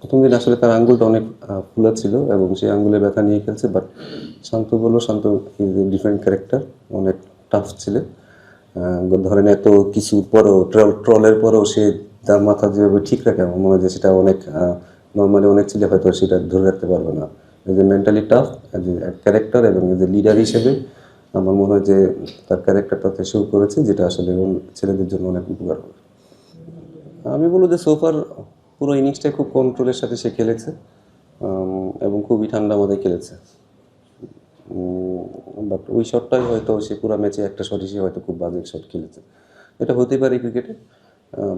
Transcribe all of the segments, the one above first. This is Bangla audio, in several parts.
প্রথম দিন আসলে তার আঙ্গুলটা অনেক ফুলা ছিল এবং সেই আঙ্গুলে ব্যথা নিয়ে খেলছে বাট শান্ত বলল, শান্ত ডিফারেন্ট ক্যারেক্টার অনেক টাফ ছিল। ধরেন এত কিছু পরও ট্রল ট্রলের পরেও সে তার মাথা যেভাবে ঠিক রাখে, আমার মনে হয় যে সেটা অনেক নর্মালি অনেক ছেলে হয়তো সেটা ধরে রাখতে পারবে না। এই যে মেন্টালি টাফ যে ক্যারেক্টার এবং যে লিডার হিসেবে আমার মনে হয় যে তার ক্যারেক্টারটাতে শো করেছে, যেটা আসলে ছেলেদের জন্য অনেক উপকার হবে। আমি বলব যে সোফার পুরো ইনিংসটাই খুব কন্ট্রোলের সাথে সে খেলেছে এবং খুবই ঠান্ডা মাথায় খেলেছে। বাট ওই শটটাই হয়তো সে পুরো ম্যাচে একটা শট হিসেবে হয়তো খুব বাজে শট খেলেছে। এটা হতে পারে ক্রিকেটে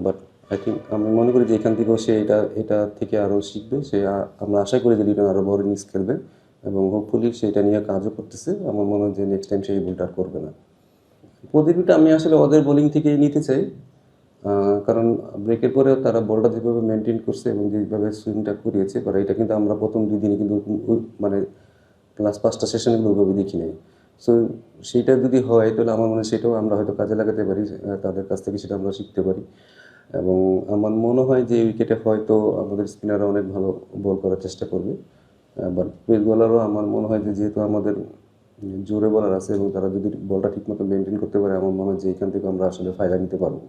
বাট আই থিঙ্ক আমি মনে করি যে এখান থেকেও সে এটা এটা থেকে আরও শিখবে। সে আমরা আশা করি যে লিটন আরও বড় ইনিংস খেলবে এবং হোপফুলি সেটা নিয়ে কাজও করতেছে। আমার মনে হয় যে নেক্সট টাইম সেই ভুলটা করবে না। প্রদীপটা আমি আসলে ওদের বোলিং থেকেই নিতে চাই। কারণ ব্রেকের পরেও তারা বলটা যেভাবে মেনটেন করছে এবং যেভাবে সুইংটা করিয়েছে বা এটা কিন্তু আমরা প্রথম দুই দিনে কিন্তু মানে ক্লাস পাঁচটা সেশনগুলো ওইভাবে দেখি নাই। সো সেইটা যদি হয়, তাহলে আমার মনে হয় সেটাও আমরা হয়তো কাজে লাগাতে পারি তাদের কাছ থেকে সেটা আমরা শিখতে পারি। এবং আমার মনে হয় যে উইকেটে হয়তো আমাদের স্পিনাররা অনেক ভালো বল করার চেষ্টা করবে। বাট পেস বলারও আমার মনে হয় যে যেহেতু আমাদের জোরে বলার আছে এবং তারা যদি বলটা ঠিকমতো মেনটেন করতে পারে, আমার মনে হয় যে এখান থেকে আমরা আসলে ফায়দা নিতে পারব।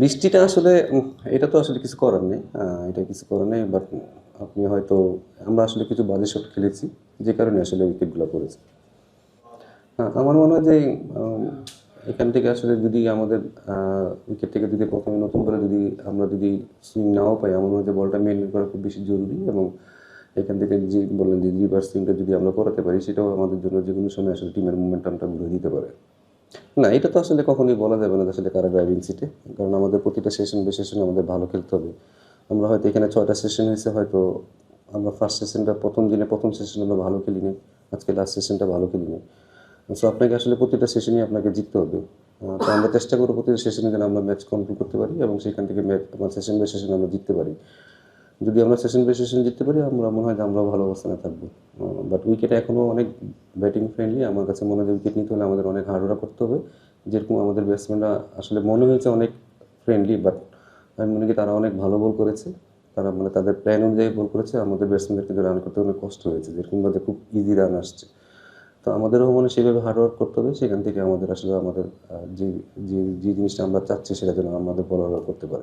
বৃষ্টিটা আসলে এটা তো আসলে কিছু করার নেই এটা কিছু করার নেই বাট আপনি হয়তো, আমরা আসলে কিছু বাজে শট খেলেছি, যে কারণে আসলে উইকেটগুলো পড়েছে। হ্যাঁ আমার মনে হয় যে এখান থেকে আসলে যদি আমাদের উইকেট থেকে যদি প্রথমে নতুন করে যদি আমরা যদি সুইং নাও পাই, আমার মনে হয় যে বলটা মেনটেন করা খুব বেশি জরুরি এবং এখান থেকে যে বললেন যে রিভার্স সুইংটা যদি আমরা করাতে পারি, সেটাও আমাদের জন্য যে কোনো সময় আসলে টিমের মুভমেন্টামটা ঘুরে দিতে পারে। না, এটা তো আসলে কখনোই বলা যাবে না আসলে কারা ড্রাইভিং সিটে কারণ আমাদের প্রতিটা সেশন বে সেশনে আমাদের ভালো খেলতে হবে। আমরা হয়তো এখানে ছয়টা সেশন হয়েছে, হয়তো আমরা ফার্স্ট সেশনটা প্রথম দিনে, প্রথম সেশন আমরা ভালো খেলি খেলিনি, আজকে লাস্ট সেশনটা ভালো খেলিনি। সো আপনাকে আসলে প্রতিটা সেশনই আপনাকে জিততে হবে। তো আমরা চেষ্টা করব প্রতিটা সেশনে যেন আমরা ম্যাচ কন্ট্রোল করতে পারি এবং সেখান থেকে ম্যাচ সেশন বাই সেশন আমরা জিততে পারি। যদি আমরা সেশন বাই সেশন জিততে পারি, আমরা মনে হয় যে আমরা ভালো অবস্থানে থাকব। বাট উইকেটে এখনও অনেক ব্যাটিং ফ্রেন্ডলি আমার কাছে মনে হয় উইকেট নিতে হলে আমাদের অনেক হার্ডওয়ার্ক করতে হবে। যেরকম আমাদের ব্যাটসম্যানরা আসলে মনে হয়েছে অনেক ফ্রেন্ডলি বাট আমি মনে করি তারা অনেক ভালো বল করেছে। তারা মানে তাদের প্ল্যান অনুযায়ী বল করেছে, আমাদের ব্যাটসম্যানদের কিন্তু রান করতে অনেক কষ্ট হয়েছে। যেরকমভাবে খুব ইজি রান আসছে। তো আমাদেরও মনে সেইভাবে হার্ডওয়ার্ক করতে হবে, সেখান থেকে আমাদের আসলে আমাদের যে যে জিনিসটা আমরা চাচ্ছি সেটা যেন আমাদের বলার করতে পারে।